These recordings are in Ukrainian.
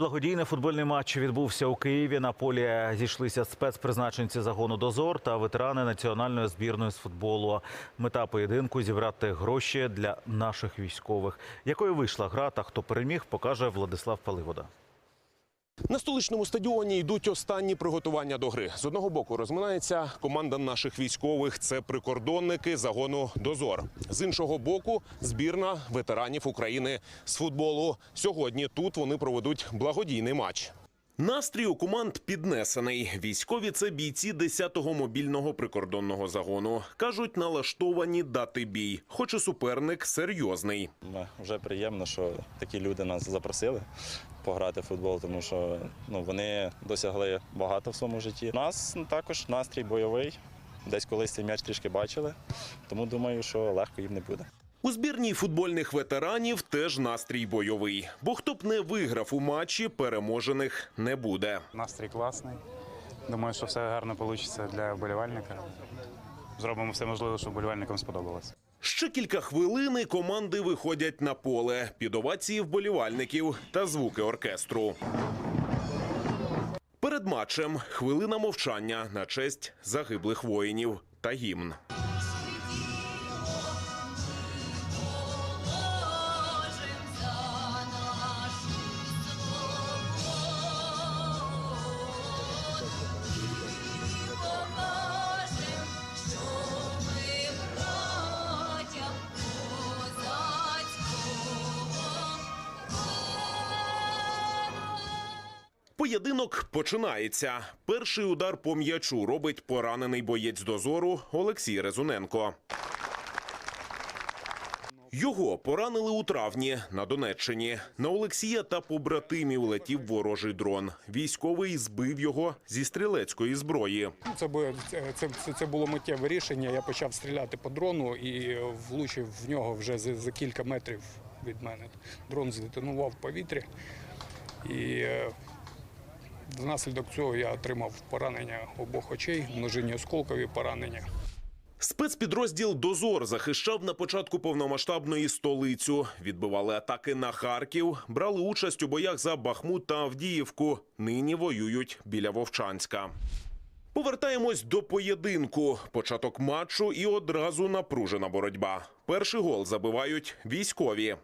Благодійний футбольний матч відбувся у Києві. На полі зійшлися спецпризначенці загону Дозор та ветерани національної збірної з футболу. Мета поєдинку зібрати гроші для наших військових. Якою вийшла гра та хто переміг, покаже Владислав Паливода. На столичному стадіоні йдуть останні приготування до гри. З одного боку розминається команда наших військових. Це прикордонники загону Дозор. З іншого боку, збірна ветеранів України з футболу. Сьогодні тут вони проведуть благодійний матч. Настрій у команд піднесений. Військові це бійці 10-го мобільного прикордонного загону. кажуть, налаштовані дати бій, хоч і суперник серйозний. Вже приємно, що такі люди нас запросили пограти в футбол, тому що ну, вони досягли багато в своєму житті. У нас також настрій бойовий. Десь колись цей м'яч трішки бачили, тому думаю, що легко їм не буде. У збірній футбольних ветеранів теж настрій бойовий. Бо хто б не виграв у матчі, переможених не буде. Настрій класний. Думаю, що все гарно вийде для вболівальника. Зробимо все можливе, щоб вболівальникам сподобалось. Ще кілька хвилин і команди виходять на поле під овації вболівальників та звуки оркестру. Перед матчем хвилина мовчання на честь загиблих воїнів та гімн. Поєдинок починається. Перший удар по м'ячу робить поранений боєць дозору Олексій Резуненко. Його поранили у травні на Донеччині. На Олексія та побратимів летів ворожий дрон. Військовий збив його зі стрілецької зброї. Це, бу- це, це, це було миттєве рішення. Я почав стріляти по дрону і влучив в нього вже за, за кілька метрів від мене. Дрон здетонував в повітрі. І е, внаслідок цього я отримав поранення обох очей, множинні осколкові поранення. Спецпідрозділ Дозор захищав на початку повномасштабної столицю. Відбивали атаки на Харків, брали участь у боях за Бахмут та Авдіївку. Нині воюють біля Вовчанська. Повертаємось до поєдинку. Початок матчу і одразу напружена боротьба. Перший гол забивають військові.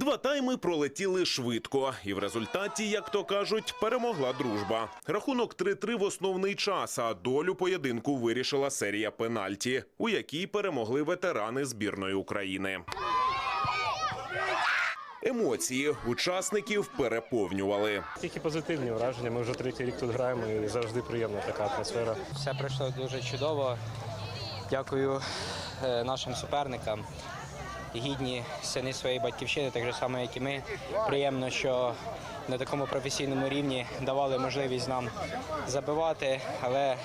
Два тайми пролетіли швидко, і в результаті, як то кажуть, перемогла дружба. Рахунок 3-3 в основний час. А долю поєдинку вирішила серія пенальті, у якій перемогли ветерани збірної України. Емоції учасників переповнювали. Тільки позитивні враження. Ми вже третій рік тут граємо і завжди приємна така атмосфера. Все пройшло дуже чудово. Дякую е, нашим суперникам. Гідні сини своєї батьківщини, так же само, як і ми. Приємно, що на такому професійному рівні давали можливість нам забивати, але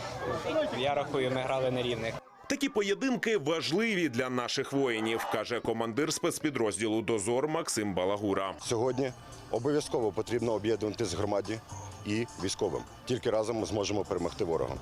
я рахую, ми грали на рівних. Такі поєдинки важливі для наших воїнів, каже командир спецпідрозділу Дозор Максим Балагура. Сьогодні обов'язково потрібно об'єднуватись громаді і військовим. Тільки разом ми зможемо перемогти ворога.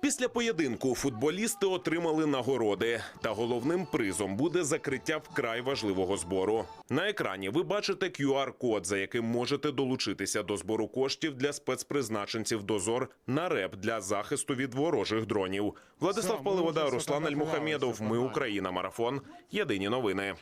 Після поєдинку футболісти отримали нагороди, та головним призом буде закриття вкрай важливого збору. На екрані ви бачите QR-код, за яким можете долучитися до збору коштів для спецпризначенців дозор на РЕП для захисту від ворожих дронів. Владислав Паливода, Руслан Альмухамєдов. Ми Україна. Марафон. Єдині новини.